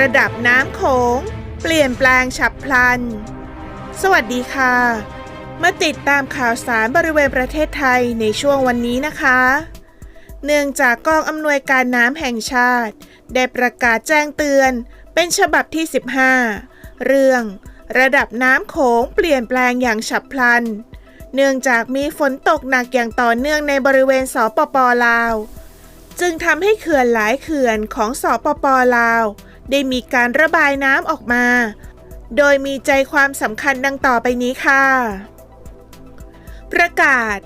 ระดับน้ำโขงเปลี่ยนแปลงฉับพลัน สวัสดีค่ะ มาติดตามข่าวสารบริเวณประเทศไทยในช่วงวันนี้นะคะ เนื่องจากกองอำนวยการน้ำแห่งชาติ ได้ประกาศแจ้งเตือน เป็นฉบับที่ 15 เรื่อง ระดับน้ำโขงเปลี่ยนแปลงอย่างฉับพลัน เนื่องจากมีฝนตกหนักอย่างต่อเนื่องในบริเวณสปปลาว จึงทำให้เขื่อนหลายเขื่อนของสปปลาว ได้มีการระบายน้ำออกมา โดยมีใจความสำคัญดังต่อไปนี้ค่ะ ประกาศ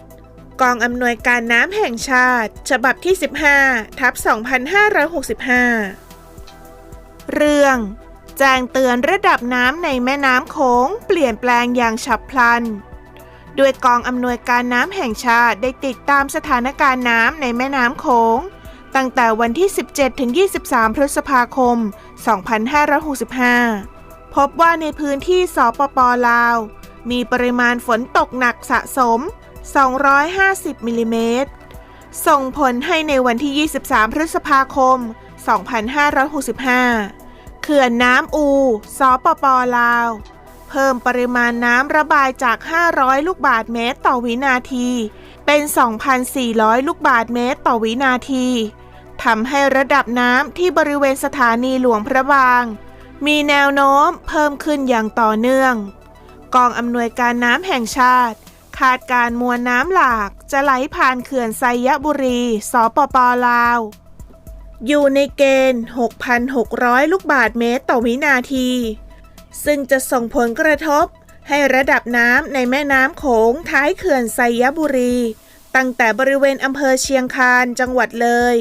กองอำนวยการน้ำแห่งชาติ ฉบับที่ 15 ทับ 2565 เรื่องแจ้งเตือนระดับน้ำในแม่น้ำโขงเปลี่ยนแปลงอย่างฉับพลัน โดยกองอำนวยการน้ำแห่งชาติได้ติดตามสถานการณ์น้ำในแม่น้ำโขง ตั้งแต่วันที่ 17 ถึง 23 พฤษภาคม 2565 พบว่าในพื้นที่สปปลาว มีปริมาณฝนตกหนักสะสม 250 มิลลิเมตร ส่งผลให้ในวันที่ 23 พฤษภาคม 2565 เขื่อนน้ำอูสปปลาว เพิ่มปริมาณน้ำระบายจาก 500 ลูกบาทเมตรต่อวินาทีเป็น 2,400 ลูกบาทเมตรต่อวินาที ทำให้ระดับน้ำที่บริเวณสถานีหลวงพระบาง มีแนวโน้มเพิ่มขึ้นอย่างต่อเนื่อง กองอำนวยการน้ำแห่งชาติ คาดการมวลน้ำหลากจะไหลผ่านเขื่อนไซยบุรี สปปลาว อยู่ในเกณฑ์ 6,600 ลูกบาทเมตรต่อวินาที ซึ่งจะส่งผลกระทบให้ระดับน้ำในแม่น้ำโขงท้ายเขื่อนไซยบุรี ตั้งแต่บริเวณอำเภอเชียงคานจังหวัดเลย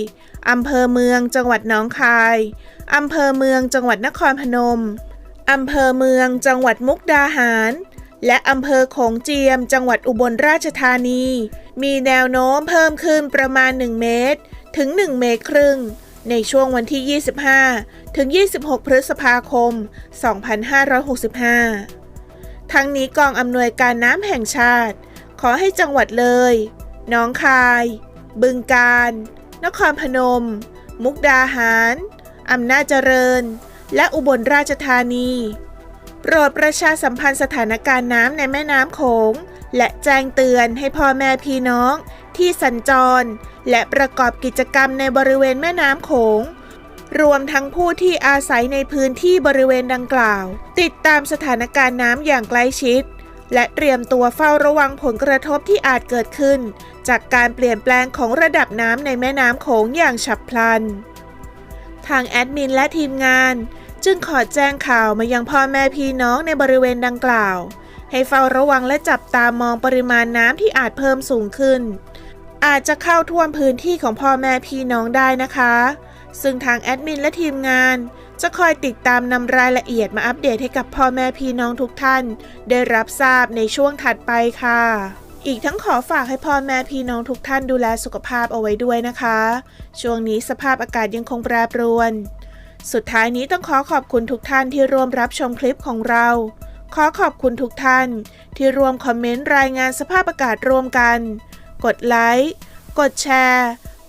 อำเภอเมืองจังหวัดหนองคาย อำเภอเมืองจังหวัดนครพนม อำเภอเมืองจังหวัดมุกดาหาร และอำเภอโขงเจียม จังหวัดอุบลราชธานี มีแนวโน้มเพิ่มขึ้นประมาณ 1 เมตร ถึง 1 เมตรครึ่ง ในช่วงวันที่ 25 ถึง 26 พฤษภาคม 2565 ทั้งนี้กองอำนวยการน้ำแห่งชาติ ขอให้จังหวัดเลยหนองคาย บึงกาฬ นครพนม มุกดาหาร อำนาจเจริญ และอุบลราชธานี โปรดประชาสัมพันธ์สถานการณ์น้ำในแม่น้ำโขง และแจ้งเตือนให้พ่อแม่พี่น้อง ที่สัญจร และประกอบกิจกรรมในบริเวณแม่น้ำโขงรวมทั้งผู้ที่อาศัยในพื้นที่บริเวณดังกล่าว ติดตามสถานการณ์น้ำอย่างใกล้ชิด และเตรียมตัวเฝ้าระวังผลกระทบที่อาจเกิดขึ้น จากการเปลี่ยนแปลงของระดับน้ำในแม่น้ำโขงอย่างฉับพลัน ทางแอดมินและทีมงาน จึงขอแจ้งข่าวมายังพ่อแม่พี่น้องในบริเวณดังกล่าว ให้เฝ้าระวังและจับตามองปริมาณน้ำที่อาจเพิ่มสูงขึ้น อาจจะเข้าท่วมพื้นที่ของพ่อแม่พี่น้องได้นะคะ ซึ่งทางแอดมินและทีมงาน จะคอยติดตามนำรายละเอียดมาอัปเดตให้กับพ่อแม่พี่น้องทุกท่าน ได้รับทราบในช่วงถัดไปค่ะ อีกทั้งขอฝากให้พ่อแม่พี่น้องทุกท่านดูแลสุขภาพเอาไว้ด้วยนะคะ ช่วงนี้สภาพอากาศยังคงแปรปรวน สุดท้ายนี้ต้องขอขอบคุณทุกท่านที่ร่วมรับชมคลิปของเรา ขอขอบคุณทุกท่าน ที่ร่วมคอมเมนต์รายงานสภาพอากาศร่วมกัน กดไลค์ กดแชร์